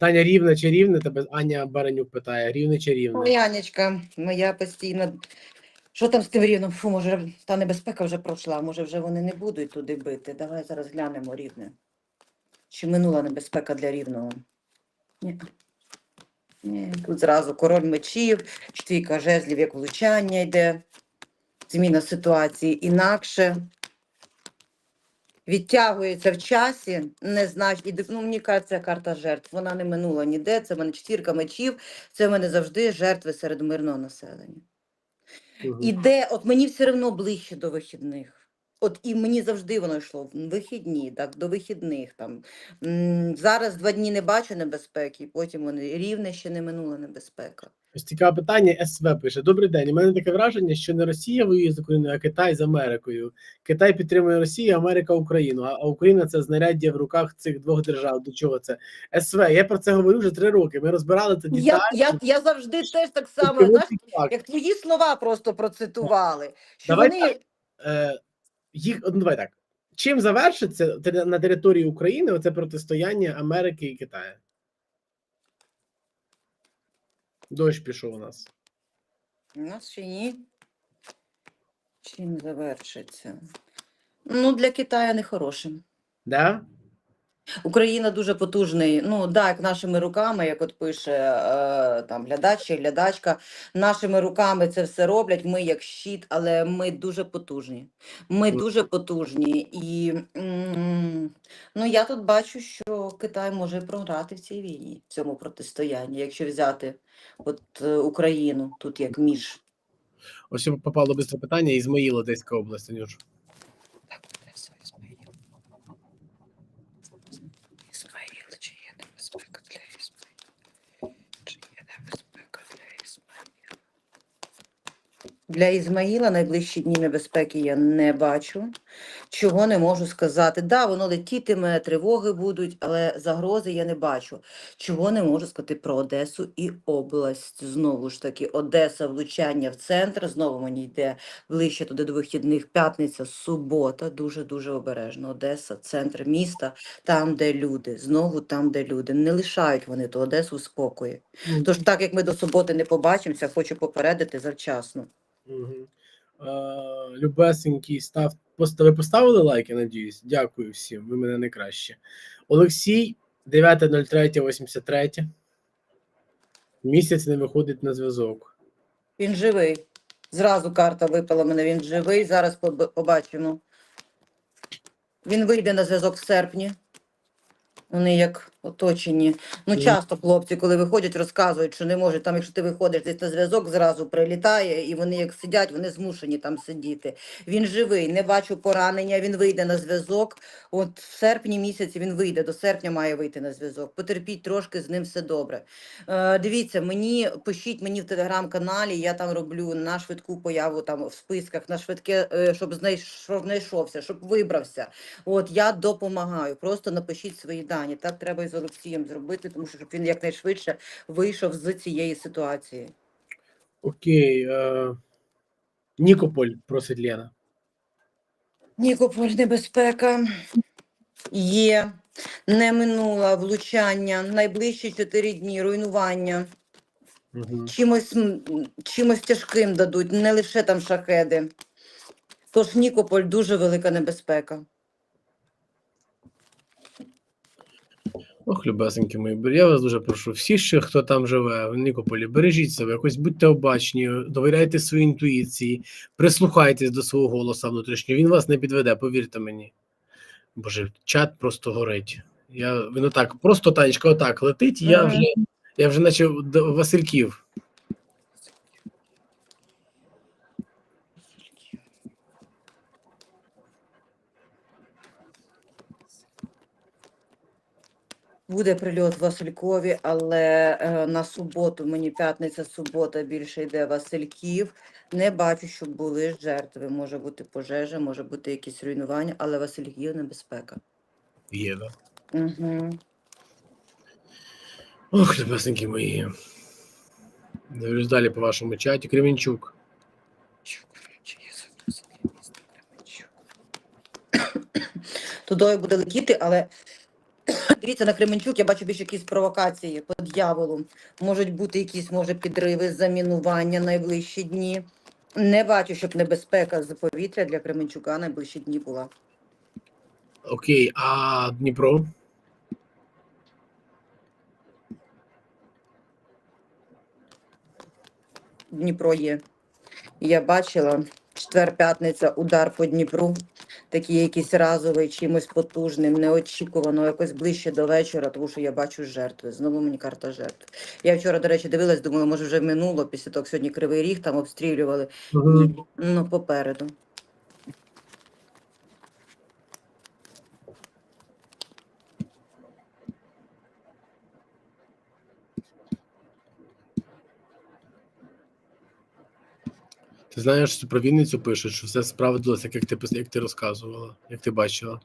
Таня рівне чи рівне? Тебе Аня Баранюк питає: рівне чи рівне? Ой, Анечка, моя постійно. Що там з тим рівнем? Фу, може, та небезпека вже пройшла, може, вже вони не будуть туди бити. Давай зараз глянемо рівне. Чи минула небезпека для рівного? Ні. Ні, тут зразу король мечів, штійка жезлів, як влучання йде, зміна ситуації інакше. Відтягується в часі, не значить, і, ну, мені кажеться, карта жертв. Вона не минула ніде. Це в мене четвірка мечів, це в мене завжди жертви серед мирного населення. Мгм. Іде, от мені все одно ближче до вихідних. От і мені завжди воно йшло в вихідні, так, до вихідних. Там. М, Зараз два дні не бачу небезпеки, потім вони рівне ще не минула небезпека. Ось цікаве питання. СВ пише: Добрий день. У мене таке враження, що не Росія воює з Україною, а Китай з Америкою. Китай підтримує Росію, Америка Україну. А Україна це знаряддя в руках цих двох держав. До чого це? СВ, я про це говорю вже три роки. Ми розбирали це Я, детально. я, я завжди теж так само, знаєш, як твої слова просто процитували. Що Давай вони Е, їх ну, давай так. Чим завершиться на території України оце протистояння Америки і Китаю? Дощ пішов у нас. У нас ще ні. Чим завершиться? Ну, для Китаю не хорошим. Да? Україна дуже потужний. Ну да, як нашими руками, як от пише е, там глядач чи глядачка, нашими руками це все роблять. Ми як щит, але ми дуже потужні. Ми дуже потужні. І м, ну я тут бачу, що Китай може програти в цій війні, в цьому протистоянні, якщо взяти от е, Україну тут як між. Ось попало бистре питання Ізмаїл, Одеська область, Анюш. Так, Одеса, Ізмаїл. Ізмаїл, чи є небезпека для Ізмаїла? Чи є небезпека для Ізмаїла? Для Ізмаїла найближчі дні небезпеки я не бачу. Чого не можу сказати. Да, воно летітиме, тривоги будуть, але загрози я не бачу. Чого не можу сказати про Одесу і область. Знову ж таки, Одеса, влучання в центр. Знову мені йде ближче туди до вихідних. П'ятниця, субота. Дуже дуже обережно. Одеса, центр міста, там, де люди. Знову там, де люди. Не лишають вони ту Одесу в спокої. Тож, так як ми до суботи не побачимося, хочу попередити завчасно. Е, любесенький став. Ви поставили лайк, я надіюсь. Дякую всім. Ви мене найкраще. Олексій, 9.03.83. Місяць не виходить на зв'язок. Він живий. Зразу карта випала мене, він живий. Зараз побачимо. Він вийде на зв'язок в серпні. Вони як оточені. Ну, часто хлопці, коли виходять, розказують, що не можуть. Там, якщо ти виходиш десь на зв'язок, зразу прилітає, і вони як сидять, вони змушені там сидіти. Він живий, не бачу поранення, він вийде на зв'язок. От в серпні місяці він вийде, до серпня має вийти на зв'язок. Потерпіть трошки, з ним все добре. Е, дивіться, мені пишіть мені в телеграм-каналі, я там роблю на швидку появу там в списках, на швидке, е, щоб знайшовся, щоб вибрався. От я допомагаю. Просто напишіть свої дані. Так треба і з Олексієм зробити, тому що щоб він якнайшвидше вийшов з цієї ситуації. Окей. Е, Нікополь просить Лена. Нікополь, небезпека є. Не минула влучання, найближчі чотири дні руйнування. Угу. чимось, чимось тяжким дадуть, не лише там шахеди. Тож Нікополь дуже велика небезпека. Ох, любесенькі мої, я вас дуже прошу. Всі ще, хто там живе в Нікополі, бережіть себе, якось будьте обачні, довіряйте своїй інтуїції, прислухайтесь до свого голоса внутрішнього. Він вас не підведе, повірте мені. Боже, чат просто горить. Я він отак, просто танечка, отак летить. Я вже, я вже наче Васильків. Буде прильот в Василькові, але е, на суботу, мені п'ятниця, субота більше йде Васильків. Не бачу, щоб були жертви. Може бути пожежа, може бути якісь руйнування, але Васильків небезпека. Є, да? Угу. Ох, любесенькі мої. Дивлюсь далі по вашому чаті. Кремінчук. Тудою буде летіти, але Дивіться, на Кременчук я бачу більше якісь провокації по дьяволу. Можуть бути якісь, може, підриви, замінування найближчі дні. Не бачу, щоб небезпека з повітря для Кременчука найближчі дні була. Окей, а Дніпро? Дніпро є. Я бачила четвер-п'ятниця удар по Дніпру, такий якийсь разовий, чимось потужним, неочікувано, якось ближче до вечора, тому що я бачу жертви. Знову мені карта жертв. Я вчора, до речі, дивилась, думала, може вже минуло, після того, як сьогодні Кривий Ріг там обстрілювали. Ні, ну попереду. Ти знаєш, що про Вінницю пишуть, що все справдилося, як ти як ти розказувала, як ти бачила.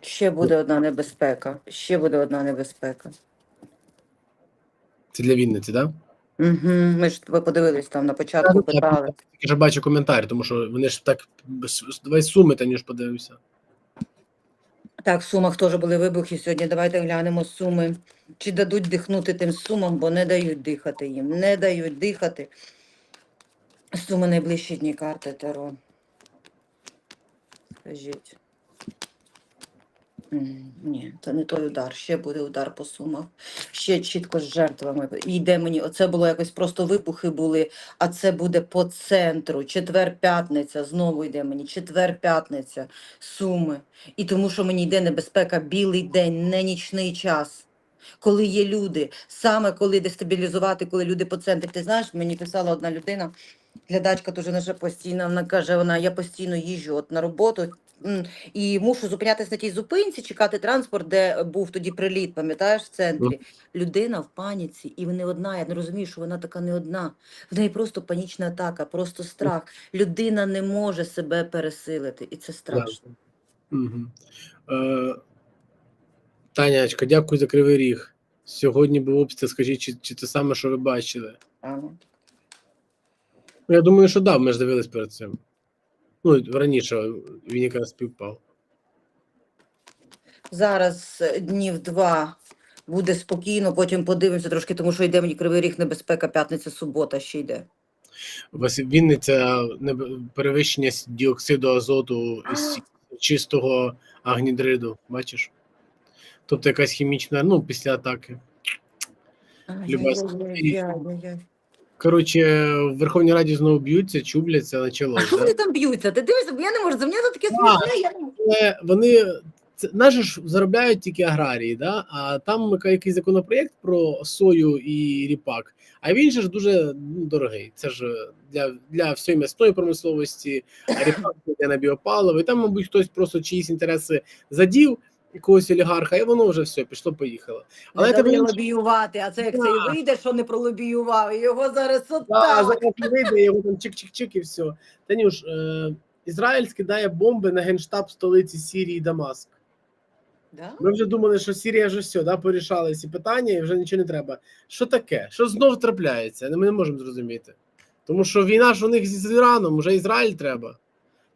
Ще буде одна небезпека. Ще буде одна небезпека. Це для Вінниці, так? Да? Угу. Ми ж ви подивились там на початку Я питали. вже бачу коментарі, тому що вони ж так давай суми, та ніж подивимося. Так, в Сумах теж були вибухи сьогодні. Давайте глянемо суми. Чи дадуть дихнути тим сумам, бо не дають дихати їм. Не дають дихати. Суми найближчі дні карти Таро. Скажіть. Ні, це не той удар. Ще буде удар по сумах. Ще чітко з жертвами. Йде мені. Оце було якось просто вибухи були, а це буде по центру. Четвер-п'ятниця. Знову йде мені. Четвер-п'ятниця. Суми. І тому, що мені йде небезпека білий день, не нічний час. Коли є люди, саме коли дестабілізувати, коли люди по центрі. Ти знаєш, мені писала одна людина, глядачка дуже наша постійно, вона каже, вона я постійно їжджу от на роботу. І мушу зупинятися на тій зупинці, чекати транспорт, де був тоді приліт, пам'ятаєш, в центрі. Людина в паніці, і не одна. Я не розумію, що вона така не одна. В неї просто панічна атака, просто страх. Людина не може себе пересилити, і це страшно. Угу. Е, Танячка, дякую за кривий ріг. Сьогодні був обстріл, скажіть, чи, чи це саме, що ви бачили? Ага. Ну, я думаю, що да, ми ж дивились перед цим. Ну, раніше він якраз співпав. Зараз е, днів два буде спокійно, потім подивимося трошки, тому що йде мені кривий ріг, небезпека, п'ятниця, субота ще йде. Вінниця перевищення діоксиду азоту із чистого агнідриду, бачиш? Тобто якась хімічна, ну, після атаки. Ай-яй-яй-яй-яй. Коротше, в Верховній Раді знову б'ються, чубляться, А почалось. що Да? вони там б'ються? Ти дивишся, бо я не можу, за мене таке А. смішне. Я... Але вони це наші ж заробляють тільки аграрії, да? а там якийсь законопроєкт про сою і ріпак. А він же ж дуже ну, дорогий. Це ж для, для всієї м'ясної промисловості, а ріпак йде на біопаливо. І там, мабуть, хтось просто чиїсь інтереси задів якогось олігарха, і воно вже все пішло, поїхало. Але не дали лобіювати, а це як Да. це і вийде, що не пролобіював, і його зараз Да, отак. зараз вийде, його там чик-чик-чик і все. Танюш, е, Ізраїль скидає бомби на генштаб столиці Сірії Дамаск. Да? Ми вже думали, що Сірія вже все, да, порішали ці питання і вже нічого не треба. Що таке? Що знов трапляється? Ми не можемо зрозуміти. Тому що війна ж у них з Іраном, вже Ізраїль треба.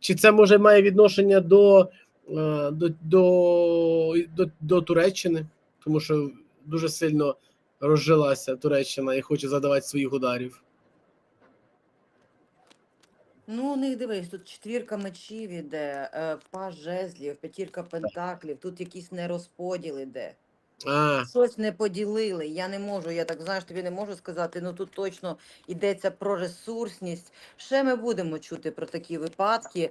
Чи це може має відношення до, до, до, до, до Туреччини? Тому що дуже сильно розжилася Туреччина і хоче задавати своїх ударів. Ну, у них дивись, тут четвірка мечів іде, е, паж жезлів, п'ятірка пентаклів, тут якийсь нерозподіл іде. А, Щось не поділили. Я не можу, я так знаєш, тобі не можу сказати. Ну тут точно йдеться про ресурсність. Ще ми будемо чути про такі випадки.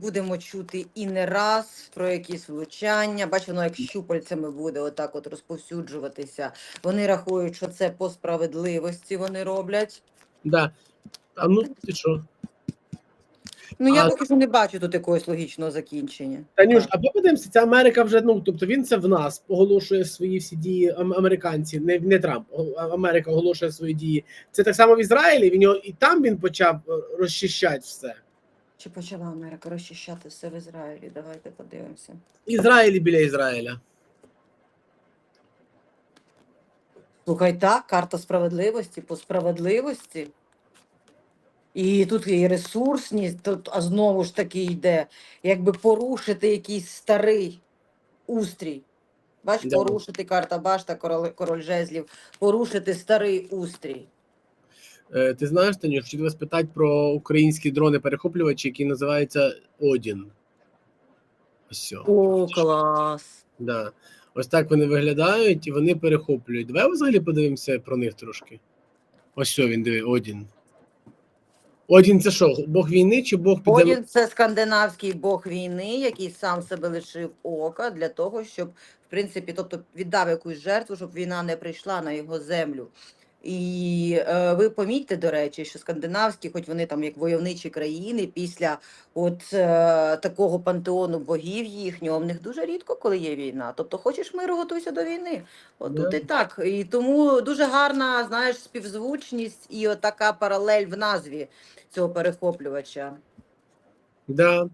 Будемо чути і не раз про якісь влучання. Бач, воно як щупальцями буде отак от розповсюджуватися. Вони рахують, що це по справедливості вони роблять. да. А ну ти що? Ну я А- поки що не бачу тут якогось логічного закінчення. Танюш, а подивимося, ця Америка вже ну тобто він це в нас оголошує свої всі дії ам- американці, не, не Трамп, о- а Америка оголошує свої дії. Це так само в Ізраїлі. Він його і там він почав е, розчищати все. Чи почала Америка розчищати все в Ізраїлі? Давайте подивимося. Ізраїлі біля Ізраїля. Слухай, так, карта справедливості по справедливості. І тут і ресурсність, тут, а знову ж таки йде, якби порушити якийсь старий устрій. Бач, порушити карта башта, король, король жезлів, порушити старий устрій. Е, ти знаєш, Танюш, хотів вас питати про українські дрони-перехоплювачі, які називаються Одін. Ось. о. Клас. Да. Ось так вони виглядають і вони перехоплюють. Давай взагалі подивимося про них трошки. Ось що він диви, Одін. Одін це що, Бог війни чи Бог підземний? Одін це скандинавський бог війни, який сам себе лишив ока для того, щоб, в принципі, тобто віддав якусь жертву, щоб війна не прийшла на його землю. І е, ви помітьте, до речі, що скандинавські, хоч вони там як войовничі країни, після от е, такого пантеону богів їхнього, в них дуже рідко, коли є війна. Тобто, хочеш миру, готуйся до війни. От тут Да. і так. І тому дуже гарна, знаєш, співзвучність і от така паралель в назві цього перехоплювача. Да.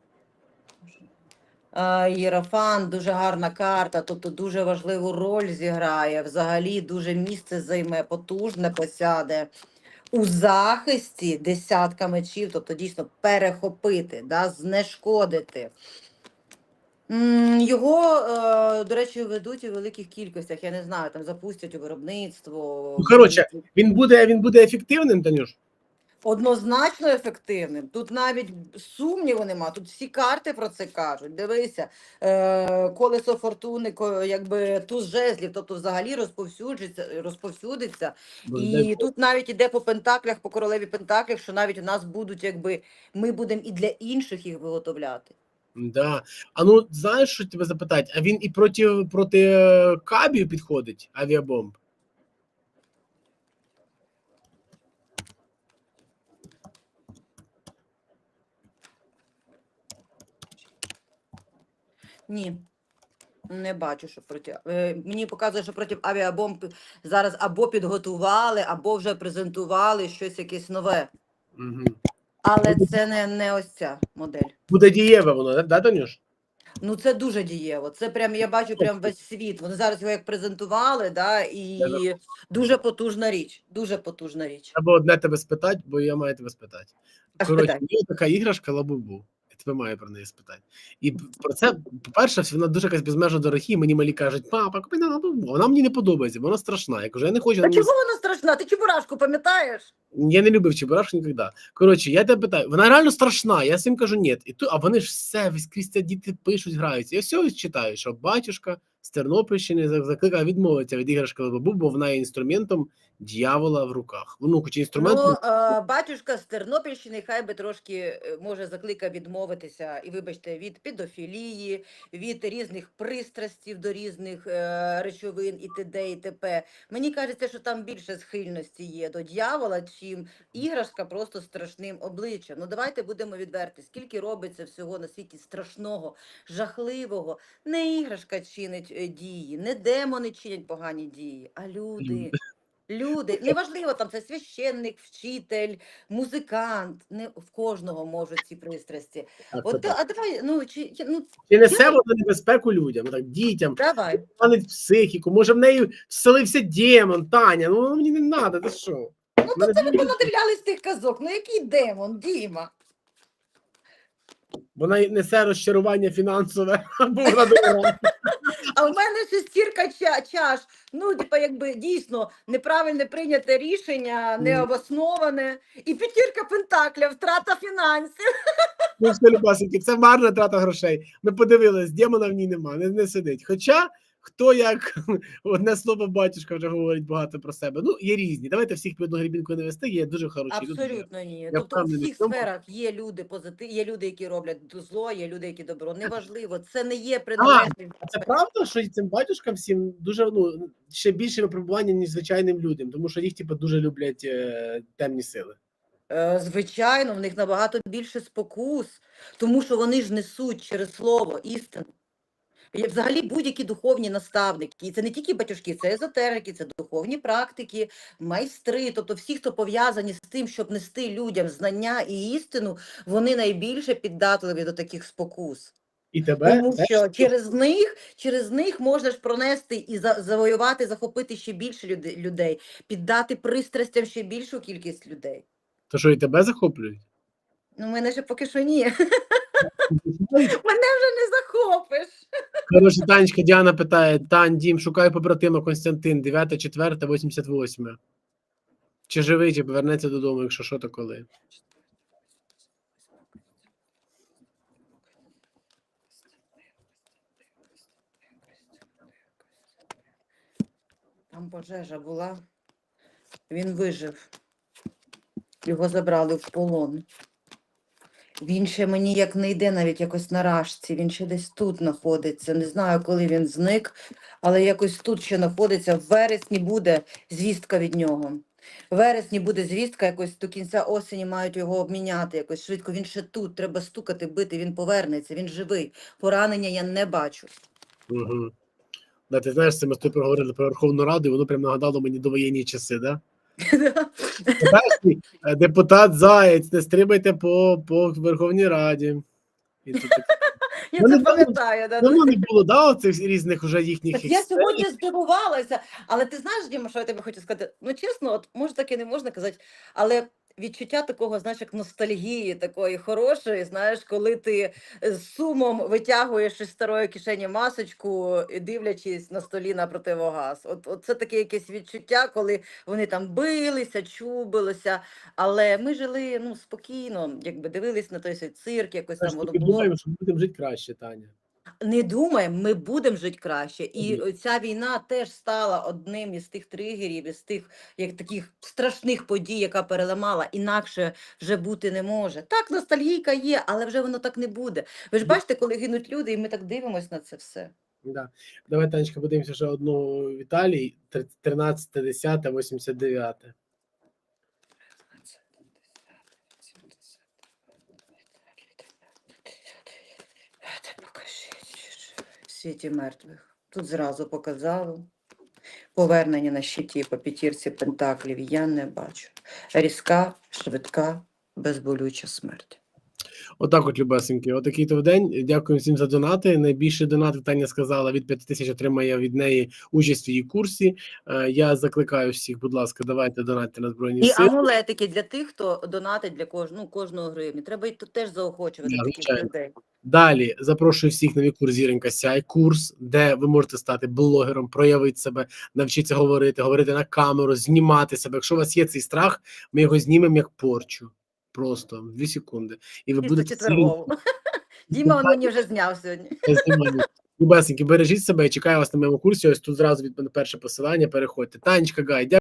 Єрофан дуже гарна карта, тобто дуже важливу роль зіграє. Взагалі дуже місце займе, потужне посяде у захисті десятка мечів, тобто дійсно перехопити, да, знешкодити. Його, е, до речі, ведуть у великих кількостях. Я не знаю, там запустять у виробництво. Ну, коротше, Він буде, він буде ефективним, Танюш? Однозначно ефективним. Тут навіть сумніву нема. Тут всі карти про це кажуть. Дивися, е, колесо фортуни, ко- якби туз жезлів, тобто взагалі розповсюджиться, розповсюдиться. Бо І дай тут навіть іде по пентаклях, по королеві пентаклях, що навіть у нас будуть, якби ми будемо і для інших їх виготовляти. Да. А ну знаєш, що тебе запитати? А він і проти, проти е, кабів підходить авіабомб? Ні. Не бачу, що проти. е, Мені показує, що проти авіабомб зараз або підготували, або вже презентували щось якесь нове. Угу. Але це не, не ось ця модель. Буде дієве воно, да, Танюш? Ну це дуже дієво. Це прям я бачу прям весь світ. Вони зараз його як презентували, да, і дуже потужна річ. Дуже потужна річ. Треба одне тебе спитати, бо я маю тебе спитати. Коротше, є така іграшка Лабубу. Я тебе маю про неї спитати. І про це, по-перше, вона дуже якась безмежно дорогі. і мені малі кажуть, папа, купи на. Вона мені не подобається, бо вона страшна. Я кажу, я не хочу. А чого вона страшна? Ти чебурашку пам'ятаєш? Я не любив Чебурашку ніколи. Коротше, я тебе питаю, вона реально страшна. Я всім кажу, ні. І ту, а вони ж все, скрізь це діти пишуть, граються. Я все читаю, що батюшка з Тернопільщини за- закликав відмовитися від іграшки Лабубу, бо вона є інструментом дьявола в руках. Ну, хоч інструмент. Ну, батюшка з Тернопільщини хай би трошки е, може закликав відмовитися і, вибачте, від педофілії, від різних пристрастів до різних е, речовин і т.д. і т.п. Мені кажеться, що там більше схильності є до дьявола, чим іграшка просто страшним обличчям. Ну давайте будемо відверті, скільки робиться всього на світі страшного, жахливого. Не іграшка чинить е, дії, не демони чинять погані дії, а люди. Люди, неважливо, там це священник, вчитель, музикант. Не в кожного можуть ці пристрасті. Так, От так. а давай, ну чи ну Чи несе вона небезпеку людям, так, дітям, давай. панить психіку, може в неї вселився демон, Таня, ну мені не треба, ти що? Ну то це ви понадивлялись тих казок. Ну який демон, Діма? Вона несе розчарування фінансове, бо вона дорога. А в мене шестірка ча- чаш. Ну, типа, якби дійсно неправильне прийняте рішення, необосноване. І п'ятірка пентакля, втрата фінансів. Ну, все, любасеньки, це марна трата грошей. Ми подивились, демона в ній нема, не, не сидить. Хоча хто як одне слово батюшка вже говорить багато про себе. Ну, є різні. Давайте всіх під одну грібінку не вести, є дуже хороші люди. Абсолютно ні. Я Тобто у всіх сферах є люди позитив, є люди, які роблять зло, є люди, які добро. Неважливо, це не є приналежність. А це правда, що цим батюшкам всім дуже ну ще більше випробування, ніж звичайним людям, тому що їх типу, дуже люблять е, темні сили. Е, Звичайно, в них набагато більше спокус, тому що вони ж несуть через слово істину. І Взагалі будь-які духовні наставники, і це не тільки батюшки, це езотерики, це духовні практики, майстри, тобто всі, хто пов'язані з тим, щоб нести людям знання і істину, вони найбільше піддатливі до таких спокус. І тебе Тому теж? що через них, через них можна ж пронести і за, завоювати, захопити ще більше людей, піддати пристрастям ще більшу кількість людей. то що і тебе захоплюють? Ну, мене ще поки що ні. Мене вже не захопиш. Коротше, Танечка Діана питає: Тань, Дім, шукаю побратима Константин, 9, 4, 88. Чи живий, чи повернеться додому, якщо що, то коли. Там пожежа була. Він вижив. Його забрали в полон. Він ще мені як не йде навіть якось на рашці. Він ще десь тут знаходиться. Не знаю, коли він зник, але якось тут ще знаходиться. В вересні буде звістка від нього. В вересні буде звістка, якось до кінця осені мають його обміняти якось швидко. Він ще тут, треба стукати, бити, він повернеться, він живий. Поранення я не бачу. Угу. Да, ти знаєш, це ми з тобою проговорили про Верховну Раду, і воно прям нагадало мені довоєнні часи, да? Е, депутат Заєць, не стрибайте по, по Верховній Раді. І тут Я Ну, це пам'ятаю. да, давно не було, да, цих різних уже їхніх Так я сьогодні здивувалася, але ти знаєш, Діма, що я тобі хочу сказати? Ну, чесно, от може таки не можна казати, але відчуття такого, знаєш, як ностальгії такої хорошої, знаєш, коли ти з сумом витягуєш із старої кишені масочку, дивлячись на столі на противогаз. От, от це таке якесь відчуття, коли вони там билися, чубилися, але ми жили ну, спокійно, якби дивились на той свій цирк, якось там воно було. думаємо, що будемо жити краще, Таня. Не думаємо, ми будемо жити краще. І ця війна теж стала одним із тих тригерів, із тих як таких страшних подій, яка переламала. Інакше вже бути не може. Так, ностальгійка є, але вже воно так не буде. Ви ж бачите, коли гинуть люди, і ми так дивимося на це все. Да. Давай, Танечка, подивимося ще одну Віталій, 13, 10, 89. Та покажіть. В світі мертвих. Тут зразу показало. Повернення на щиті по п'ятірці пентаклів я не бачу. Різка, швидка, безболюча смерть. Отак от, любесеньки, отакий то в день. Дякую всім за донати. Найбільше донати Таня сказала від 5 тисяч отримає від неї участь в її курсі. Е, Я закликаю всіх, будь ласка, давайте донатьте на збройні І сили. амулетики для тих, хто донатить для кожного, ну, кожного гривні. Треба й тут теж заохочувати таких людей. Далі запрошую всіх на мій курс Зіронька Сяй, курс, де ви можете стати блогером, проявити себе, навчитися говорити, говорити на камеру, знімати себе. Якщо у вас є цей страх, ми його знімемо як порчу. Просто в дві секунди. І ви будете. Діма он мені вже зняв сьогодні. Любесеньки, бережіть себе, чекаю вас на моєму курсі. Ось тут зразу від мене перше посилання. Переходьте. Танечка Гай, дякую.